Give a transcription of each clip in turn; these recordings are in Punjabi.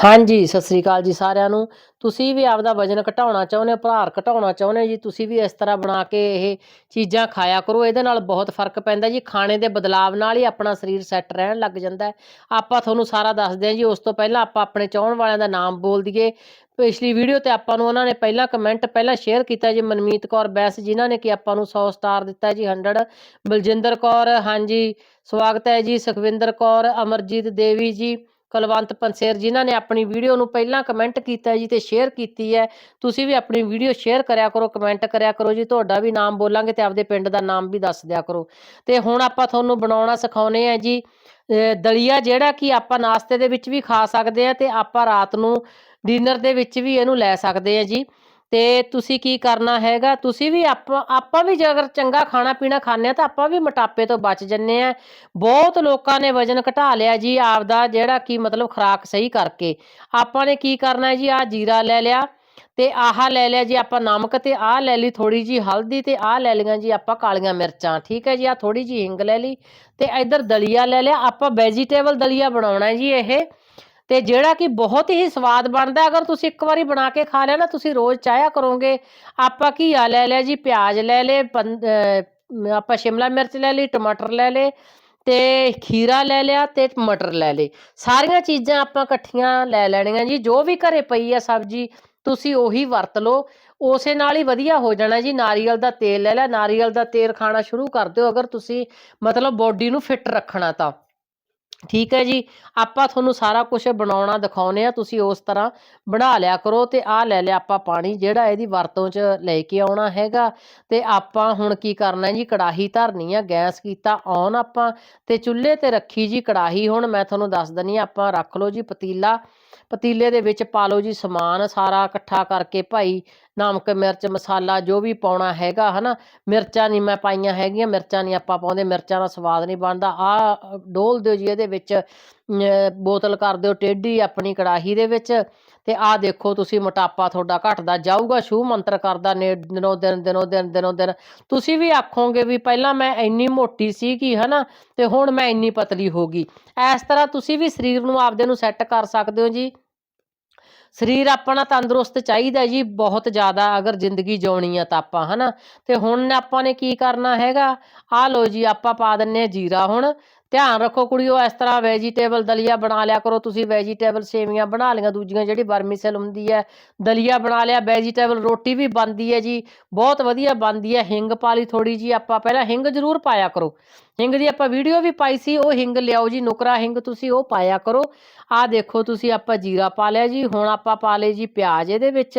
ਹਾਂਜੀ, ਸਤਿ ਸ੍ਰੀ ਅਕਾਲ ਜੀ ਸਾਰਿਆਂ ਨੂੰ। ਤੁਸੀਂ ਵੀ ਆਪਦਾ ਵਜਨ ਘਟਾਉਣਾ ਚਾਹੁੰਦੇ ਹੋ ਭਾਰ ਘਟਾਉਣਾ ਚਾਹੁੰਦੇ ਹੋ ਜੀ, ਤੁਸੀਂ ਵੀ ਇਸ ਤਰ੍ਹਾਂ ਬਣਾ ਕੇ ਇਹ ਚੀਜ਼ਾਂ ਖਾਇਆ ਕਰੋ। ਇਹਦੇ ਨਾਲ ਬਹੁਤ ਫ਼ਰਕ ਪੈਂਦਾ ਜੀ, ਖਾਣੇ ਦੇ ਬਦਲਾਵ ਨਾਲ ਹੀ ਆਪਣਾ ਸਰੀਰ ਸੈੱਟ ਰਹਿਣ ਲੱਗ ਜਾਂਦਾ ਆਪਾਂ ਤੁਹਾਨੂੰ ਸਾਰਾ ਦੱਸਦੇ ਹਾਂ ਜੀ, ਉਸ ਤੋਂ ਪਹਿਲਾਂ ਆਪਾਂ ਆਪਣੇ ਚਾਹਣ ਵਾਲਿਆਂ ਦਾ ਨਾਮ ਬੋਲ ਦਈਏ। ਪਿਛਲੀ ਵੀਡੀਓ ਤੇ ਆਪਾਂ ਨੂੰ ਉਹਨਾਂ ਨੇ ਪਹਿਲਾਂ ਕਮੈਂਟ ਪਹਿਲਾਂ ਸ਼ੇਅਰ ਕੀਤਾ ਜੀ, ਮਨਮੀਤ ਕੌਰ ਬੈਸ ਜਿਨ੍ਹਾਂ ਨੇ ਕਿ ਆਪਾਂ ਨੂੰ 100 ਸਟਾਰ ਦਿੱਤਾ ਜੀ 100 ਬਲਜਿੰਦਰ ਕੌਰ, ਹਾਂਜੀ, ਸਵਾਗਤ ਹੈ ਜੀ, ਸੁਖਵਿੰਦਰ ਕੌਰ, ਅਮਰਜੀਤ ਦੇਵੀ ਜੀ। ਕੁਲਵੰਤ ਪੰਸੇਰ ਜਿਨ੍ਹਾਂ ਨੇ ਆਪਣੀ ਵੀਡੀਓ ਨੂੰ ਪਹਿਲਾਂ ਕਮੈਂਟ ਕੀਤਾ ਜੀ ਤੇ ਸ਼ੇਅਰ ਕੀਤੀ ਹੈ। ਤੁਸੀਂ ਵੀ ਆਪਣੀ ਵੀਡੀਓ ਸ਼ੇਅਰ ਕਰਿਆ ਕਰੋ ਕਮੈਂਟ ਕਰਿਆ ਕਰੋ ਜੀ। ਤੁਹਾਡਾ ਵੀ ਨਾਮ ਬੋਲਾਂਗੇ ਤੇ ਆਪਦੇ ਪਿੰਡ ਦਾ ਨਾਮ ਵੀ ਦੱਸ ਦਿਆ ਕਰੋ। ਤੇ ਹੁਣ ਆਪਾਂ ਤੁਹਾਨੂੰ ਬਣਾਉਣਾ ਸਿਖਾਉਨੇ ਆ ਜੀ ਦਲੀਆ ਜਿਹੜਾ ਕਿ ਆਪਾਂ ਨਾਸ਼ਤੇ ਦੇ ਵਿੱਚ ਵੀ ਖਾ ਸਕਦੇ ਆ ਤੇ ਆਪਾਂ ਰਾਤ ਨੂੰ ਡਿਨਰ ਦੇ ਵਿੱਚ ਵੀ ਇਹਨੂੰ ਲੈ ਸਕਦੇ ਆ ਜੀ। ਤੇ ਤੁਸੀਂ ਕੀ ਕਰਨਾ ਹੈਗਾ? ਤੁਸੀਂ ਵੀ ਆਪਾਂ ਆਪਾਂ ਵੀ ਜੇ ਅਗਰ ਚੰਗਾ ਖਾਣਾ ਪੀਣਾ ਖਾਂਦੇ ਆ ਤਾਂ ਆਪਾਂ ਵੀ ਮੋਟਾਪੇ ਤੋਂ ਬਚ ਜੰਨੇ ਆ ਬਹੁਤ ਲੋਕਾਂ ਨੇ ਵਜਨ ਘਟਾ ਲਿਆ ਜੀ ਆਪਦਾ, ਜਿਹੜਾ ਕੀ ਮਤਲਬ ਖੁਰਾਕ ਸਹੀ ਕਰਕੇ। ਆਪਾਂ ਨੇ ਕੀ ਕਰਨਾ ਜੀ? ਆਹ ਜੀਰਾ ਲੈ ਲਿਆ ਤੇ ਆਹ ਲੈ ਲਿਆ ਜੀ ਆਪਾਂ ਨਮਕ ਤੇ ਆਹ ਲੈ ਲਈ ਥੋੜੀ ਜੀ ਹਲਦੀ ਤੇ ਆਹ ਲੈ ਲਈਆਂ ਜੀ ਆਪਾਂ ਕਾਲੀਆਂ ਮਿਰਚਾਂ, ਠੀਕ ਹੈ ਜੀ? ਆਹ ਥੋੜੀ ਜੀ ਹਿੰਗ ਲੈ ਲਈ ਤੇ ਇੱਧਰ ਦਲੀਆ ਲੈ ਲਿਆ। ਆਪਾਂ ਵੈਜੀਟੇਬਲ ਦਲੀਆ ਬਣਾਉਣਾ ਜੀ ਇਹ। ਤੇ ਜਿਹੜਾ ਕਿ ਬਹੁਤ ਹੀ ਸਵਾਦ ਬਣਦਾ ਅਗਰ ਤੁਸੀਂ ਇੱਕ ਵਾਰੀ ਬਣਾ ਕੇ ਖਾ ਲਿਆ ਨਾ, ਤੁਸੀਂ ਰੋਜ਼ ਚਾਹਿਆ ਕਰੋਗੇ, ਆਪਾਂ ਘੀਆ ਲੈ ਲਿਆ ਜੀ, ਪਿਆਜ਼ ਲੈ ਲਏ ਪੰ- ਆਪਾਂ ਸ਼ਿਮਲਾ ਮਿਰਚ ਲੈ ਲਈ, ਟਮਾਟਰ ਲੈ ਲਏ ਤੇ ਖੀਰਾ ਲੈ ਲਿਆ ਤੇ ਮਟਰ ਲੈ ਲਏ। ਸਾਰੀਆਂ ਚੀਜ਼ਾਂ ਆਪਾਂ ਇਕੱਠੀਆਂ ਲੈ ਲੈਣੀਆਂ ਜੀ। ਜੋ ਵੀ ਘਰੇ ਪਈ ਆ ਸਬਜ਼ੀ, ਤੁਸੀਂ ਉਹੀ ਵਰਤ ਲਓ। ਉਸੇ ਨਾਲ ਹੀ ਵਧੀਆ ਹੋ ਜਾਣਾ ਜੀ। ਨਾਰੀਅਲ ਦਾ ਤੇਲ ਲੈ ਲਿਆ। ਨਾਰੀਅਲ ਦਾ ਤੇਲ ਖਾਣਾ ਸ਼ੁਰੂ ਕਰ ਦਿਓ। ਅਗਰ ਤੁਸੀਂ ਮਤਲਬ ਬੋਡੀ ਨੂੰ ਫਿੱਟ ਰੱਖਣਾ ਤਾਂ। ਠੀਕ ਹੈ ਜੀ, ਆਪਾਂ ਤੁਹਾਨੂੰ ਸਾਰਾ ਕੁਝ ਬਣਾਉਣਾ ਦਿਖਾਉਨੇ ਆ ਤੁਸੀਂ ਉਸ ਤਰ੍ਹਾਂ ਬਣਾ ਲਿਆ ਕਰੋ ਤੇ ਆਹ ਲੈ ਲਿਆ ਆਪਾਂ ਪਾਣੀ, ਜਿਹੜਾ ਇਹਦੀ ਵਰਤੋਂ 'ਚ ਲੈ ਕੇ ਆਉਣਾ ਹੈਗਾ। ਤੇ ਆਪਾਂ ਹੁਣ ਕੀ ਕਰਨਾ ਜੀ, ਕੜਾਹੀ ਧਰਨੀ ਆ, ਗੈਸ ਕੀਤਾ ਔਨ ਆਪਾਂ ਤੇ ਚੁੱਲ੍ਹੇ ਤੇ ਰੱਖੀ ਜੀ ਕੜਾਹੀ। ਹੁਣ ਮੈਂ ਤੁਹਾਨੂੰ ਦੱਸ ਦਨੀ ਆ ਆਪਾਂ ਰੱਖ ਲਓ ਜੀ ਪਤੀਲਾ। ਪਤੀਲੇ ਦੇ ਵਿੱਚ ਪਾ ਲਓ ਜੀ ਸਮਾਨ, ਸਾਰਾ ਇਕੱਠਾ ਕਰਕੇ ਭਾਈ ਨਮਕ, ਮਿਰਚ, ਮਸਾਲਾ ਜੋ ਵੀ ਪਾਉਣਾ ਹੈਗਾ, ਹਨਾ, ਮਿਰਚਾਂ ਨਹੀਂ ਮੈਂ ਪਾਈਆਂ ਹੈਗੀਆਂ, ਮਿਰਚਾਂ ਨਹੀਂ ਆਪਾਂ ਪਾਉਂਦੇ, ਮਿਰਚਾਂ ਦਾ ਸਵਾਦ ਨਹੀਂ ਬਣਦਾ ਆ ਡੋਲ ਦਿਓ ਜੀ ਇਹਦੇ ਵਿੱਚ ਬੋਤਲ ਕਰ ਦਿਓ ਟੇਢੀ ਆਪਣੀ ਕੜਾਹੀ ਦੇ ਵਿੱਚ ਤੇ ਆਹ ਦੇਖੋ ਤੁਸੀਂ ਮੋਟਾਪਾ ਤੁਹਾਡਾ ਘਟਦਾ ਜਾਊਗਾ ਸ਼ੂ ਮੰਤਰ ਕਰਦਾ ਨੇ, ਦਿਨੋ ਦਿਨ ਦਿਨੋ ਦਿਨ ਦਿਨੋ ਦਿਨ। ਤੁਸੀਂ ਵੀ ਆਖੋਗੇ ਵੀ ਪਹਿਲਾਂ ਮੈਂ ਇੰਨੀ ਮੋਟੀ ਸੀ ਕਿ ਹਨਾ, ਤੇ ਹੁਣ ਮੈਂ ਇੰਨੀ ਪਤਲੀ ਹੋ ਗਈ। ਇਸ ਤਰ੍ਹਾਂ ਤੁਸੀਂ ਵੀ ਸਰੀਰ ਨੂੰ ਆਪਦੇ ਨੂੰ ਸੈੱਟ ਕਰ ਸਕਦੇ ਹੋ ਜੀ। ਸਰੀਰ ਆਪਣਾ ਤੰਦਰੁਸਤ ਚਾਹੀਦਾ ਜੀ, ਬਹੁਤ ਜ਼ਿਆਦਾ, ਅਗਰ ਜ਼ਿੰਦਗੀ ਜਿਉਣੀ ਆ ਤਾਂ ਆਪਾਂ, ਹਨਾ। ਤੇ ਹੁਣ ਆਪਾਂ ਨੇ ਕੀ ਕਰਨਾ ਹੈਗਾ? ਆਹ ਲੋ ਜੀ, ਆਪਾਂ ਪਾ ਦਿੰਨੇ ਆ ਜੀਰਾ ਹੁਣ। ਧਿਆਨ ਰੱਖੋ ਕੁੜੀਓ, ਇਸ ਤਰ੍ਹਾਂ ਵੈਜੀਟੇਬਲ ਦਲੀਆ ਬਣਾ ਲਿਆ ਕਰੋ, ਤੁਸੀਂ ਵੈਜੀਟੇਬਲ ਸੇਵੀਆਂ ਬਣਾ ਲਈਆਂ, ਦੂਜੀਆਂ ਜਿਹੜੀ ਬਰਮੀਸਲ ਹੁੰਦੀ ਹੈ, ਦਲੀਆ ਬਣਾ ਲਿਆ ਵੈਜੀਟੇਬਲ ਰੋਟੀ ਵੀ ਬਣਦੀ ਹੈ ਜੀ, ਬਹੁਤ ਵਧੀਆ ਬਣਦੀ ਹੈ, ਹਿੰਗ ਪਾ ਲਈ ਥੋੜੀ ਜੀ ਆਪਾਂ ਪਹਿਲਾਂ ਹਿੰਗ ਜ਼ਰੂਰ ਪਾਇਆ ਕਰੋ, ਹਿੰਗ ਦੀ ਆਪਾਂ ਵੀਡੀਓ ਵੀ ਪਾਈ ਸੀ, ਉਹ ਹਿੰਗ ਲਿਆਓ ਜੀ, ਨੁਕਰਾ ਹਿੰਗ ਤੁਸੀਂ ਉਹ ਪਾਇਆ ਕਰੋ, ਆਹ ਦੇਖੋ ਤੁਸੀਂ ਆਪਾਂ ਜੀਰਾ ਪਾ ਲਿਆ ਜੀ, ਹੁਣ ਆਪਾਂ ਪਾ ਲਏ ਜੀ ਪਿਆਜ਼ ਇਹਦੇ ਵਿੱਚ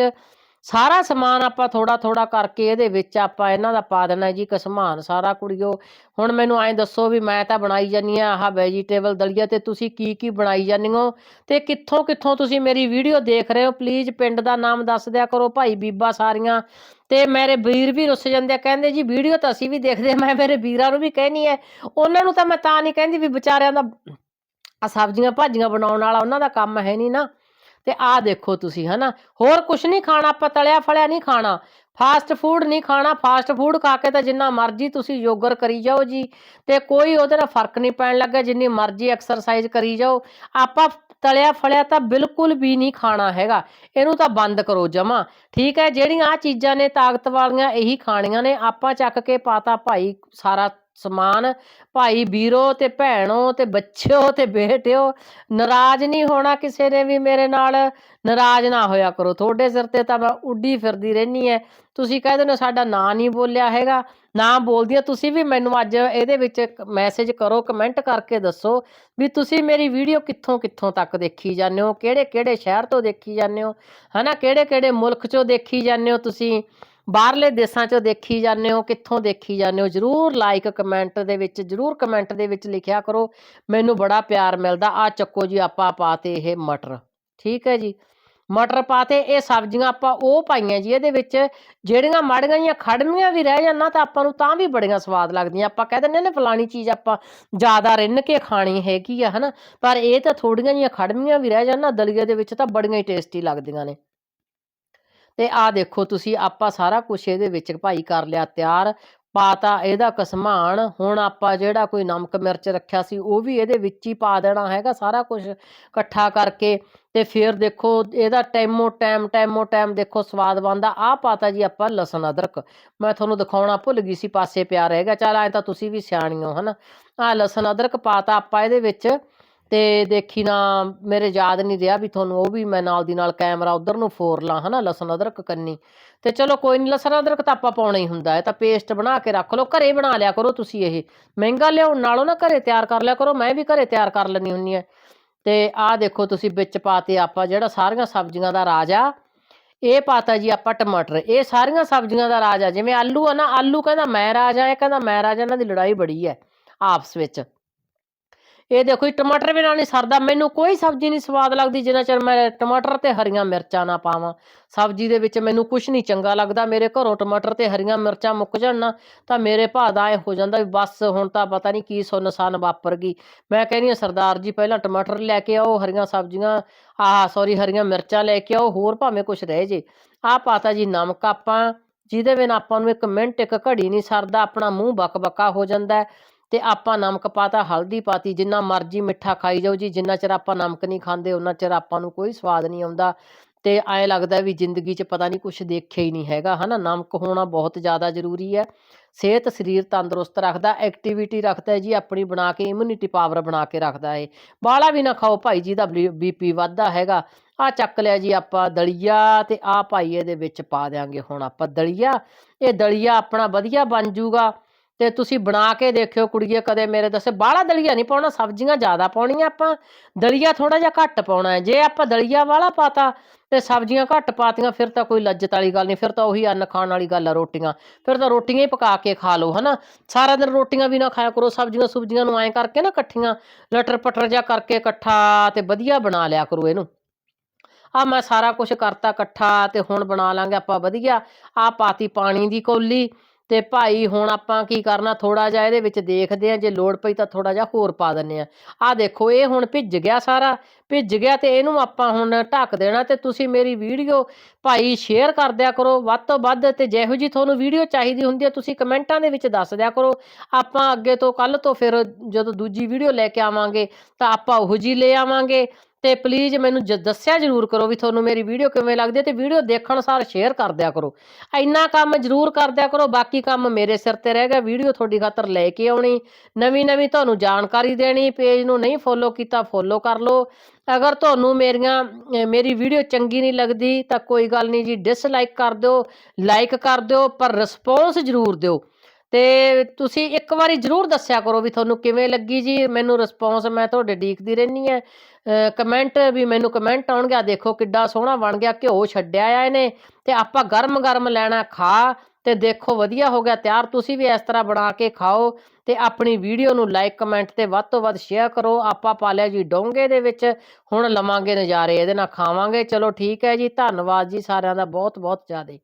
ਸਾਰਾ ਸਮਾਨ ਆਪਾਂ ਥੋੜਾ ਥੋੜਾ ਕਰਕੇ ਇਹਦੇ ਵਿੱਚ ਆਪਾਂ ਇਹਨਾਂ ਦਾ ਪਾ ਦੇਣਾ ਜੀ ਕਸਮਾਨ ਸਾਰਾ ਕੁੜੀਓ। ਹੁਣ ਮੈਨੂੰ ਐਂ ਦੱਸੋ ਵੀ ਮੈਂ ਤਾਂ ਬਣਾਈ ਜਾਨੀ ਆ ਆਹ ਵੈਜੀਟੇਬਲ ਦਲੀਆ ਤੇ ਤੁਸੀਂ ਕੀ ਕੀ ਬਣਾਈ ਜਾਂਦੇ ਹੋ? ਤੇ ਕਿੱਥੋਂ ਕਿੱਥੋਂ ਤੁਸੀਂ ਮੇਰੀ ਵੀਡੀਓ ਦੇਖ ਰਹੇ ਹੋ? ਪਲੀਜ਼ ਪਿੰਡ ਦਾ ਨਾਮ ਦੱਸ ਦਿਆ ਕਰੋ ਭਾਈ ਬੀਬਾ ਸਾਰੀਆਂ। ਤੇ ਮੇਰੇ ਵੀਰ ਵੀ ਰੁੱਸ ਜਾਂਦੇ ਆ, ਕਹਿੰਦੇ ਜੀ ਵੀਡੀਓ ਤਾਂ ਅਸੀਂ ਵੀ ਦੇਖਦੇ ਮੈਂ ਮੇਰੇ ਵੀਰਾਂ ਨੂੰ ਵੀ ਕਹਿਨੀ ਹੈ ਉਹਨਾਂ ਨੂੰ ਤਾਂ ਮੈਂ ਤਾਂ ਨਹੀਂ ਕਹਿੰਦੀ ਵੀ ਵਿਚਾਰਿਆਂ ਦਾ ਆ ਸਬਜ਼ੀਆਂ ਭਾਜੀਆਂ ਬਣਾਉਣ ਵਾਲਾ ਉਹਨਾਂ ਦਾ ਕੰਮ ਹੈ ਨਹੀਂ ਨਾ। ਤੇ ਆਹ ਦੇਖੋ ਤੁਸੀਂ, ਹਨਾ? ਹੋਰ ਕੁਝ ਨਹੀਂ ਖਾਣਾ, ਆਪਾਂ ਤਲਿਆ ਫਲਿਆ ਨਹੀਂ ਖਾਣਾ। ਫਾਸਟ ਫੂਡ ਨਹੀਂ ਖਾਣਾ ਫਾਸਟ ਫੂਡ ਖਾ ਕੇ ਤਾਂ ਜਿੰਨਾ ਮਰਜ਼ੀ ਤੁਸੀਂ ਯੋਗਰ ਕਰੀ ਜਾਓ ਜੀ। ਤੇ ਕੋਈ ਉਹਦੇ ਨਾਲ ਫ਼ਰਕ ਨਹੀਂ ਪੈਣ ਲੱਗਾ ਜਿੰਨੀ ਮਰਜ਼ੀ ਐਕਸਰਸਾਈਜ਼ ਕਰੀ ਜਾਓ। ਆਪਾਂ ਤਲਿਆ ਫਲਿਆ ਤਾਂ ਬਿਲਕੁਲ ਵੀ ਨਹੀਂ ਖਾਣਾ ਹੈਗਾ। ਇਹਨੂੰ ਤਾਂ ਬੰਦ ਕਰੋ ਜਮਾ। ਠੀਕ ਹੈ, ਜਿਹੜੀਆਂ ਆ ਚੀਜ਼ਾਂ ਨੇ ਤਾਕਤ ਵਾਲੀਆਂ, ਇਹੀ ਖਾਣੀਆਂ ਨੇ। ਆਪਾਂ ਚੱਕ ਕੇ ਪਾਤਾ ਭਾਈ ਸਾਰਾ ਸਮਾਨ, ਭਾਈ ਵੀਰੋ ਤੇ ਭੈਣੋ ਤੇ ਬੱਚਿਓ ਤੇ ਬੇਟਿਓ, ਨਾਰਾਜ਼ ਨਹੀਂ ਹੋਣਾ ਕਿਸੇ ਨੇ ਵੀ ਮੇਰੇ ਨਾਲ? ਨਾਰਾਜ਼ ਨਾ ਹੋਇਆ ਕਰੋ, ਤੁਹਾਡੇ ਸਿਰ ਤੇ ਤਾਂ ਮੈਂ ਉੱਡੀ ਫਿਰਦੀ ਰਹਿਨੀ ਐ। ਤੁਸੀਂ ਕਹਿ ਦਿੰਦੇ ਹੋ ਸਾਡਾ ਨਾਂ ਨਹੀਂ ਬੋਲਿਆ ਹੈਗਾ। ਨਾ ਬੋਲਦੀ ਆ, ਤੁਸੀਂ ਵੀ ਮੈਨੂੰ ਅੱਜ ਇਹਦੇ ਵਿੱਚ ਮੈਸੇਜ ਕਰੋ ਕਮੈਂਟ ਕਰਕੇ ਦੱਸੋ ਵੀ ਤੁਸੀਂ ਮੇਰੀ ਵੀਡੀਓ ਕਿੱਥੋਂ ਕਿੱਥੋਂ ਤੱਕ ਦੇਖੀ ਜਾਂਦੇ ਹੋ? ਕਿਹੜੇ ਕਿਹੜੇ ਸ਼ਹਿਰ ਤੋਂ ਦੇਖੀ ਜਾਂਦੇ ਹੋ? ਹਨਾ ਕਿਹੜੇ ਕਿਹੜੇ ਮੁਲਕ ਚੋਂ ਦੇਖੀ ਜਾਂਦੇ ਹੋ ਤੁਸੀਂ? ਬਾਹਰਲੇ ਦੇਸ਼ਾਂ 'ਚੋਂ ਦੇਖੀ ਜਾਂਦੇ ਹੋ, ਕਿੱਥੋਂ ਦੇਖੀ ਜਾਂਦੇ ਹੋ, ਜਰੂਰ ਲਾਈਕ ਕਮੈਂਟ ਦੇ ਵਿੱਚ, ਜਰੂਰ ਕਮੈਂਟ ਦੇ ਵਿੱਚ ਲਿਖਿਆ ਕਰੋ। ਮੈਨੂੰ ਬੜਾ ਪਿਆਰ ਮਿਲਦਾ ਆ ਚੱਕੋ ਜੀ ਆਪਾਂ ਪਾਤੇ ਇਹ ਮਟਰ। ਠੀਕ ਹੈ ਜੀ। ਮਟਰ ਪਾਤੇ, ਇਹ ਸਬਜ਼ੀਆਂ ਆਪਾਂ ਉਹ ਪਾਈਆਂ ਜੀ ਇਹਦੇ ਵਿੱਚ, ਜਿਹੜੀਆਂ ਮਾੜੀਆਂ ਜੀਆਂ ਖੜਮੀਆਂ ਵੀ ਰਹਿ ਜਾਣ ਤਾਂ ਆਪਾਂ ਨੂੰ ਤਾਂ ਵੀ ਬੜੀਆਂ ਸਵਾਦ ਲੱਗਦੀਆਂ। ਆਪਾਂ ਕਹਿ ਦਿੰਦੇ ਨੇ, ਫਲਾਣੀ ਚੀਜ਼ ਆਪਾਂ ਜ਼ਿਆਦਾ ਰਿੰਨ ਕੇ ਖਾਣੀ ਹੈਗੀ ਆ, ਹਨਾ? ਪਰ ਇਹ ਤਾਂ ਥੋੜੀਆਂ ਜੀਆਂ ਖੜਮੀਆਂ ਵੀ ਰਹਿ ਜਾਣ ਦਲੀਏ ਦੇ ਵਿੱਚ ਤਾਂ ਬੜੀਆਂ ਹੀ ਟੇਸਟੀ ਲੱਗਦੀਆਂ ਨੇ। ਤੇ ਆਹ ਦੇਖੋ ਤੁਸੀਂ, ਆਪਾਂ ਸਾਰਾ ਕੁਝ ਇਹਦੇ ਵਿੱਚ ਭਾਈ ਕਰ ਲਿਆ, ਤਿਆਰ। ਪਾਤਾ ਇਹਦਾ ਕਸਮਾਨ, ਹੁਣ ਆਪਾਂ ਜਿਹੜਾ ਕੋਈ ਨਮਕ ਮਿਰਚ ਰੱਖਿਆ ਸੀ, ਉਹ ਵੀ ਇਹਦੇ ਵਿੱਚ ਹੀ ਪਾ ਦੇਣਾ ਹੈਗਾ ਸਾਰਾ ਕੁਝ ਇਕੱਠਾ ਕਰਕੇ। ਤੇ ਫਿਰ ਦੇਖੋ, ਇਹਦਾ ਟਾਈਮੋ ਟੈਮ ਟਾਈਮੋ ਟਾਈਮ ਦੇਖੋ ਸਵਾਦ ਬਣਦਾ। ਆ ਪਾਤਾ ਜੀ ਆਪਾਂ ਲਸਣ ਅਦਰਕ। ਮੈਂ ਤੁਹਾਨੂੰ ਦਿਖਾਉਣਾ ਭੁੱਲ ਗਈ ਸੀ, ਪਾਸੇ ਪਿਆ ਰਹੇਗਾ ਚਲ ਐ ਤਾਂ ਤੁਸੀਂ ਵੀ ਸਿਆਣੀਓ, ਹਨਾ? ਆ ਲਸਣ ਅਦਰਕ ਪਾਤਾ ਆਪਾਂ ਇਹਦੇ ਵਿੱਚ। ਤੇ ਦੇਖੀ ਨਾ, ਮੇਰੇ ਯਾਦ ਨਹੀਂ ਰਿਹਾ ਵੀ ਤੁਹਾਨੂੰ ਉਹ ਵੀ ਮੈਂ ਨਾਲ ਦੀ ਨਾਲ ਕੈਮਰਾ ਉਧਰ ਨੂੰ ਫੋਰ ਲਾਂ, ਹਨਾ, ਲਸਣ ਅਦਰਕ ਕੰਨੀ। ਤੇ ਚਲੋ ਕੋਈ ਨਹੀਂ ਲਸਣ ਅਦਰਕ ਤਾਂ ਆਪਾਂ ਪਾਉਣਾ ਹੀ ਹੁੰਦਾ ਹੈ, ਤਾਂ ਪੇਸਟ ਬਣਾ ਕੇ ਰੱਖ ਲਓ, ਘਰੇ ਬਣਾ ਲਿਆ ਕਰੋ ਤੁਸੀਂ ਇਹ। ਮਹਿੰਗਾ ਲਿਆਉਣ ਨਾਲੋਂ ਨਾ ਘਰੇ ਤਿਆਰ ਕਰ ਲਿਆ ਕਰੋ, ਮੈਂ ਵੀ ਘਰੇ ਤਿਆਰ ਕਰ ਲੈਣੀ ਹੁੰਨੀ ਹੈ। ਤੇ ਆਹ ਦੇਖੋ ਤੁਸੀਂ ਵਿੱਚ ਪਾਤੇ ਆਪਾਂ ਜਿਹੜਾ ਸਾਰੀਆਂ ਸਬਜ਼ੀਆਂ ਦਾ ਰਾਜਾ ਇਹ ਪਾਤਾ ਜੀ ਆਪਾਂ ਟਮਾਟਰ। ਇਹ ਸਾਰੀਆਂ ਸਬਜ਼ੀਆਂ ਦਾ ਰਾਜਾ ਜਿਵੇਂ ਆਲੂ ਆ ਨਾ, ਆਲੂ ਕਹਿੰਦਾ ਮੈਂ ਰਾਜਾ ਇਹ ਕਹਿੰਦਾ ਮੈਂ ਰਾਜਾ ਇਹਨਾਂ ਦੀ ਲੜਾਈ ਬੜੀ ਹੈ ਆਪਸ ਵਿੱਚ। ਇਹ ਦੇਖੋ ਜੀ, ਟਮਾਟਰ ਬਿਨਾਂ ਨਹੀਂ ਸਰਦਾ। ਮੈਨੂੰ ਕੋਈ ਸਬਜ਼ੀ ਨਹੀਂ ਸਵਾਦ ਲੱਗਦੀ, ਜਿੰਨਾ ਚਿਰ ਮੈਂ ਟਮਾਟਰ ਤੇ ਹਰੀਆਂ ਮਿਰਚਾਂ ਨਾ ਪਾਵਾਂ। ਸਬਜ਼ੀ ਦੇ ਵਿੱਚ ਮੈਨੂੰ ਕੁਝ ਨਹੀਂ ਚੰਗਾ ਲੱਗਦਾ। ਮੇਰੇ ਘਰੋਂ ਟਮਾਟਰ ਤੇ ਹਰੀਆਂ ਮਿਰਚਾਂ ਮੁੱਕ ਜਾਣ ਨਾ, ਤਾਂ ਮੇਰੇ ਭਾਅ ਦਾ ਇਹ ਹੋ ਜਾਂਦਾ ਵੀ ਬਸ ਹੁਣ ਤਾਂ ਪਤਾ ਨਹੀਂ ਕੀ ਸੁੰਨ ਸਾਨ ਵਾਪਰ ਗਈ। ਮੈਂ ਕਹਿੰਦੀ ਹਾਂ, ਸਰਦਾਰ ਜੀ ਪਹਿਲਾਂ ਟਮਾਟਰ ਲੈ ਕੇ ਆਓ, ਹਰੀਆਂ ਸਬਜ਼ੀਆਂ, ਆਹ ਸੌਰੀ ਹਰੀਆਂ ਮਿਰਚਾਂ ਲੈ ਕੇ ਆਓ, ਹੋਰ ਭਾਵੇਂ ਕੁਝ ਰਹਿ ਜੇ। ਆਹ ਪਾਤਾ ਜੀ ਨਮਕ ਆਪਾਂ, ਜਿਹਦੇ ਬਿਨਾਂ ਆਪਾਂ ਨੂੰ ਇੱਕ ਮਿੰਟ ਇੱਕ ਘੜੀ ਨਹੀਂ ਸਰਦਾ, ਆਪਣਾ ਮੂੰਹ ਬਕ-ਬਕਾ ਹੋ ਜਾਂਦਾ ਤੇ ਆਪਾਂ ਨਮਕ ਪਾਤਾ ਹਲਦੀ ਪਾਤੀ ਜਿੰਨਾ ਮਰਜ਼ੀ ਮਿੱਠਾ ਖਾਈ ਜਾਓ ਜੀ, ਜਿੰਨਾ ਚਿਰ ਆਪਾਂ ਨਮਕ ਨਹੀਂ ਖਾਂਦੇ ਉਹਨਾਂ ਚਿਰ ਆਪਾਂ ਨੂੰ ਕੋਈ ਸਵਾਦ ਨਹੀਂ ਆਉਂਦਾ। ਤੇ ਐਂ ਲੱਗਦਾ ਵੀ ਜ਼ਿੰਦਗੀ 'ਚ ਪਤਾ ਨਹੀਂ ਕੁਝ ਦੇਖਿਆ ਹੀ ਨਹੀਂ ਹੈਗਾ, ਹਨਾ? ਨਮਕ ਹੋਣਾ ਬਹੁਤ ਜ਼ਿਆਦਾ ਜ਼ਰੂਰੀ ਹੈ। ਸਿਹਤ, ਸਰੀਰ ਤੰਦਰੁਸਤ ਰੱਖਦਾ ਐਕਟੀਵਿਟੀ ਰੱਖਦਾ ਜੀ, ਆਪਣੀ ਬਣਾ ਕੇ ਇਮਿਊਨਿਟੀ ਪਾਵਰ ਬਣਾ ਕੇ ਰੱਖਦਾ ਏ ਬਾਲਾ ਵੀ ਨਾ ਖਾਓ ਭਾਈ ਜੀ, ਦਾ ਬੀਪੀ ਵੱਧਦਾ ਹੈਗਾ। ਆ ਚੱਕ ਲਿਆ ਜੀ ਆਪਾਂ ਦਲੀਆ ਤੇ ਆ ਭਾਈ ਇਹਦੇ ਵਿੱਚ ਪਾ ਦਿਆਂਗੇ ਹੁਣ ਆਪਾਂ ਦਲੀਆ। ਇਹ ਦਲੀਆ ਆਪਣਾ ਵਧੀਆ ਬਣ ਜੂਗਾ। ਤੇ ਤੁਸੀਂ ਬਣਾ ਕੇ ਦੇਖਿਓ ਕੁੜੀਏ, ਕਦੇ ਮੇਰੇ ਦੱਸੇ ਬਾਹਲਾ ਦਲੀਆ ਨਹੀਂ ਪਾਉਣਾ, ਸਬਜ਼ੀਆਂ ਜ਼ਿਆਦਾ ਪਾਉਣੀਆਂ ਆਪਾਂ। ਦਲੀਆ ਥੋੜਾ ਜਿਹਾ ਘੱਟ ਪਾਉਣਾ ਹੈ, ਜੇ ਆਪਾਂ ਦਲੀਆ ਵਾਲਾ ਪਾਤਾ ਤੇ ਸਬਜ਼ੀਆਂ ਘੱਟ ਪਾਤੀਆਂ, ਫਿਰ ਤਾਂ ਕੋਈ ਲੱਜਤ ਵਾਲੀ ਗੱਲ ਨਹੀਂ, ਫਿਰ ਤਾਂ ਉਹੀ ਅੰਨ ਖਾਣ ਵਾਲੀ ਗੱਲ ਆ ਰੋਟੀਆਂ। ਫਿਰ ਤਾਂ ਰੋਟੀਆਂ ਹੀ ਪਕਾ ਕੇ ਖਾ ਲਓ, ਹਨਾ? ਸਾਰਾ ਦਿਨ ਰੋਟੀਆਂ ਵੀ ਨਾ ਖਾਇਆ ਕਰੋ, ਸਬਜ਼ੀਆਂ ਸੁਬਜ਼ੀਆਂ ਨੂੰ ਐਂ ਕਰਕੇ ਨਾ ਇਕੱਠੀਆਂ, ਲਟਰ ਪਟਰ ਜਿਹਾ ਕਰਕੇ ਇਕੱਠਾ ਤੇ ਵਧੀਆ ਬਣਾ ਲਿਆ ਕਰੋ ਇਹਨੂੰ। ਆ ਮੈਂ ਸਾਰਾ ਕੁਝ ਕਰਤਾ ਇਕੱਠਾ ਤੇ ਹੁਣ ਬਣਾ ਲਾਂਗੇ ਆਪਾਂ ਵਧੀਆ। ਆ ਪਾਤੀ ਪਾਣੀ ਦੀ ਕੌਲੀ ਤੇ ਭਾਈ ਹੁਣ ਆਪਾਂ ਕੀ ਕਰਨਾ ਥੋੜਾ ਜਿਹਾ ਇਹਦੇ ਵਿੱਚ ਦੇਖਦੇ ਆ ਜੇ ਲੋੜ ਪਈ ਤਾਂ ਥੋੜਾ ਜਿਹਾ ਹੋਰ ਪਾ ਦਿੰਨੇ ਆ ਆ ਦੇਖੋ, ਇਹ ਹੁਣ ਭਿੱਜ ਗਿਆ ਸਾਰਾ, ਭਿੱਜ ਗਿਆ ਤੇ ਇਹਨੂੰ ਆਪਾਂ ਹੁਣ ਢੱਕ ਦੇਣਾ ਤੇ ਤੁਸੀਂ ਮੇਰੀ ਵੀਡੀਓ ਭਾਈ ਸ਼ੇਅਰ ਕਰ ਦਿਆ ਕਰੋ। ਵੱਧ ਤੋਂ ਵੱਧ ਤੇ ਜਿਹੋ ਜੀ ਤੁਹਾਨੂੰ ਵੀਡੀਓ ਚਾਹੀਦੀ ਹੁੰਦੀ ਹੈ, ਤੁਸੀਂ ਕਮੈਂਟਾਂ ਦੇ ਵਿੱਚ ਦੱਸ ਦਿਆ ਕਰੋ। ਆਪਾਂ ਅੱਗੇ ਤੋਂ ਕੱਲ ਤੋਂ ਫਿਰ ਜਦੋਂ ਦੂਜੀ ਵੀਡੀਓ ਲੈ ਕੇ ਆਵਾਂਗੇ, ਤਾਂ ਆਪਾਂ ਉਹੋ ਜੀ ਲੈ ਆਵਾਂਗੇ। ਤੇ ਪਲੀਜ਼ ਮੈਨੂੰ ਜ- ਦੱਸਿਆ ਜਰੂਰ ਕਰੋ ਵੀ ਤੁਹਾਨੂੰ ਮੇਰੀ ਵੀਡੀਓ ਕਿਵੇਂ ਲੱਗਦੀ ਹੈ ਤੇ ਵੀਡੀਓ ਦੇਖਣ ਸਾਰ ਸ਼ੇਅਰ ਕਰ ਦਿਆ ਕਰੋ। ਇੰਨਾ ਕੰਮ ਜਰੂਰ ਕਰ ਦਿਆ ਕਰੋ, ਬਾਕੀ ਕੰਮ ਮੇਰੇ ਸਿਰ ਤੇ ਰਹਿ ਗਿਆ ਵੀਡੀਓ ਤੁਹਾਡੀ ਖਾਤਰ ਲੈ ਕੇ ਆਉਣੀ ਨਵੀਂ ਨਵੀਂ ਤੁਹਾਨੂੰ ਜਾਣਕਾਰੀ ਦੇਣੀ ਪੇਜ ਨੂੰ ਨਹੀਂ ਫੋਲੋ ਕੀਤਾ ਫੋਲੋ ਕਰ ਲਓ। ਅਗਰ ਤੁਹਾਨੂੰ ਮੇਰੀਆਂ ਮੇਰੀ ਵੀਡੀਓ ਚੰਗੀ ਨਹੀਂ ਲੱਗਦੀ ਤਾਂ ਕੋਈ ਗੱਲ ਨਹੀਂ ਜੀ ਡਿਸਲਾਈਕ ਕਰ ਦਿਓ ਲਾਈਕ ਕਰ ਦਿਓ, ਪਰ ਰਿਸਪੌਂਸ ਜਰੂਰ ਦਿਓ। ਤੇ ਤੁਸੀਂ ਇੱਕ ਵਾਰੀ ਜਰੂਰ ਦੱਸਿਆ ਕਰੋ ਵੀ ਤੁਹਾਨੂੰ ਕਿਵੇਂ ਲੱਗੀ ਜੀ, ਮੈਨੂੰ ਰਿਸਪੌਂਸ ਮੈਂ ਤੁਹਾਡੇ ਡੀਕਦੀ ਰਹਿਣੀ ਹੈ। ਕਮੈਂਟ ਵੀ ਮੈਨੂੰ ਕਮੈਂਟ ਆਉਣਗੇ ਆ ਦੇਖੋ ਕਿੱਡਾ ਸੋਹਣਾ ਬਣ ਗਿਆ, ਘਿਓ ਛੱਡਿਆ ਆ ਇਹਨੇ ਤੇ ਆਪਾਂ ਗਰਮ ਗਰਮ ਲੈਣਾ ਖਾ ਤੇ ਦੇਖੋ ਵਧੀਆ ਹੋ ਗਿਆ, ਤਿਆਰ ਤੁਸੀਂ ਵੀ ਇਸ ਤਰ੍ਹਾਂ ਬਣਾ ਕੇ ਖਾਓ ਤੇ ਆਪਣੀ ਵੀਡੀਓ ਨੂੰ ਲਾਈਕ ਕਮੈਂਟ ਤੇ ਵੱਧ ਤੋਂ ਵੱਧ ਸ਼ੇਅਰ ਕਰੋ। ਆਪਾਂ ਪਾ ਲਿਆ ਜੀ ਡੋਂਗੇ ਦੇ ਵਿੱਚ, ਹੁਣ ਲਵਾਂਗੇ ਨਜ਼ਾਰੇ, ਇਹਦੇ ਨਾਲ ਖਾਵਾਂਗੇ। ਚਲੋ ਠੀਕ ਹੈ ਜੀ, ਧੰਨਵਾਦ ਜੀ ਸਾਰਿਆਂ ਦਾ ਬਹੁਤ ਬਹੁਤ ਜ਼ਿਆਦਾ।